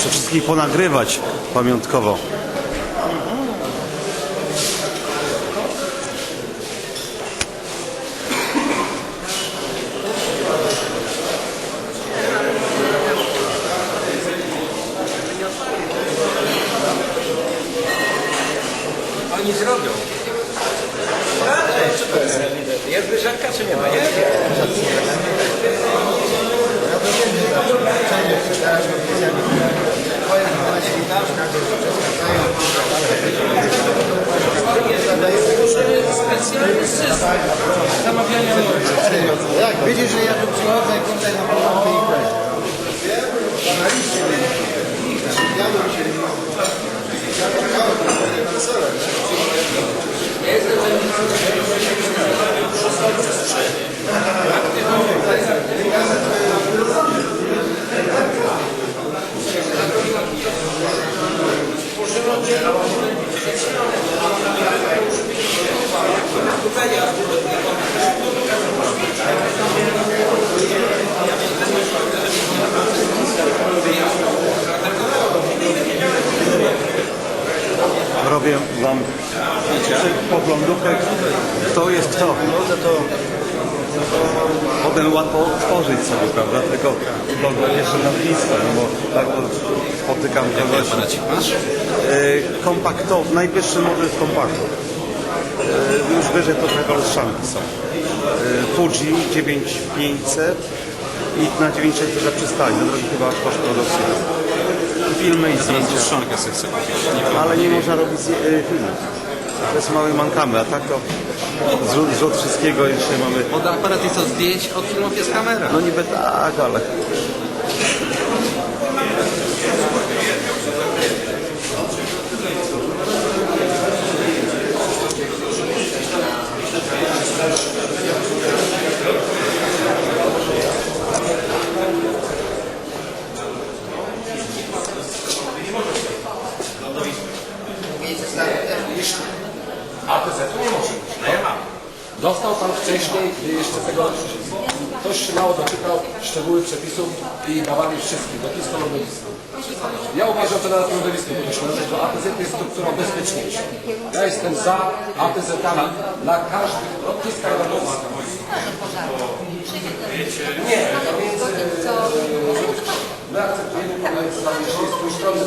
Muszę wszystkich ponagrywać pamiątkowo. Oni zrobią. Jest wyżerka czy nie ma? Jest. Zamawiania Jak widzisz, że ja tu przychodzę i kurde na połowę i mnie. Jadą się Robię wam poglądówkę, kto jest kto. Potem łatwo otworzyć sobie, prawda? Tylko jeszcze nazwisko, no bo tak spotykam kogoś. masz? E, kompaktowy, najwyższy model z kompaktu. E, już wyżej to rekolszanki są. E, Fuji 9500 i na 9600 zaprzestali, na drogi chyba koszt produkcji. Filmy i zdjęcia. Ale nie można robić filmów. To jest mały mankamy, a tak to zrzut, zrzut wszystkiego jeszcze mamy. Od aparat jest od zdjęć, od filmów jest kamera. No niby tak, ale... Dostał Pan wcześniej, gdy jeszcze tego ktoś się mało doczytał szczegóły przepisów i dawali wszystkim, lotnisko lądowisko. Ja uważam, że nawet lądowisko należeć, bo APZ jest strukturą bezpieczniejszą. Ja jestem za APZ-ami na każdym lotniskach lądowiskach. Nie, to między... My akceptujemy jeśli jest tej strony